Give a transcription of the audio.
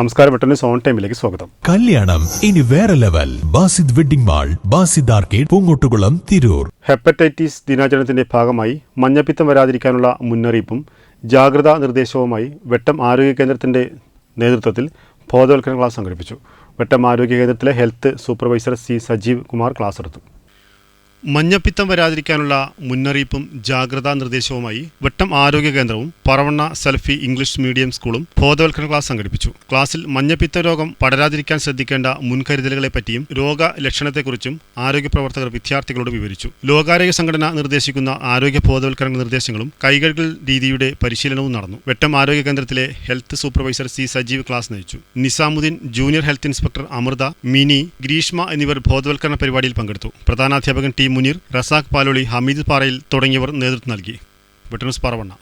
നമസ്കാരം വെട്ടന് സോൺ ടൈമിലേക്ക് സ്വാഗതം. കല്യാണം ഇനി വേറെ level. Basid wedding mall Basid arcade Poongottukulam Tirur. Hepatitis ദിനാചരണത്തിന്റെ ഭാഗമായി മഞ്ഞപ്പിത്തം വരാതിരിക്കാനുള്ള മുന്നറിയിപ്പും ജാഗ്രതാ നിർദ്ദേശവുമായി വെട്ടം ആരോഗ്യ കേന്ദ്രത്തിന്റെ നേതൃത്വത്തിൽ ബോധവൽക്കരണ ക്ലാസ് സംഘടിപ്പിച്ചു. വെട്ടം ആരോഗ്യ കേന്ദ്രത്തിലെ health supervisor C Sajeev Kumar class എടുത്തു. മഞ്ഞപ്പിത്തം വരാതിരിക്കാനുള്ള മുന്നറിയിപ്പും ജാഗ്രതാ നിർദ്ദേശവുമായി വെട്ടം ആരോഗ്യ കേന്ദ്രവും പറവണ്ണ സെൽഫി ഇംഗ്ലീഷ് മീഡിയം സ്കൂളും ബോധവൽക്കരണ ക്ലാസ് സംഘടിപ്പിച്ചു. ക്ലാസ്സിൽ മഞ്ഞപ്പിത്ത രോഗം പടരാതിരിക്കാൻ ശ്രദ്ധിക്കേണ്ട മുൻകരുതലുകളെ പറ്റിയും രോഗ ലക്ഷണത്തെക്കുറിച്ചും ആരോഗ്യ പ്രവർത്തകർ വിദ്യാർത്ഥികളോട് വിവരിച്ചു. ലോകാരോഗ്യ സംഘടന നിർദ്ദേശിക്കുന്ന ആരോഗ്യ ബോധവൽക്കരണ നിർദ്ദേശങ്ങളും കൈകഴുകൽ രീതിയുടെ പരിശീലനവും നടന്നു. വെട്ടം ആരോഗ്യ കേന്ദ്രത്തിലെ health supervisor C Sajeev class നയിച്ചു. Nizamuddeen junior health inspector Amrutha Mini Greeshma എന്നിവർ ബോധവൽക്കരണ പരിപാടിയിൽ പങ്കെടുത്തു. പ്രധാനാധ്യാപകൻ ടി മുനീർ റസാഖ് പാലോളി ഹമീദ് പാറയിൽ തുടങ്ങിയവർ നേതൃത്വം നൽകി. വെട്ടനസ് പറവണ്ണ.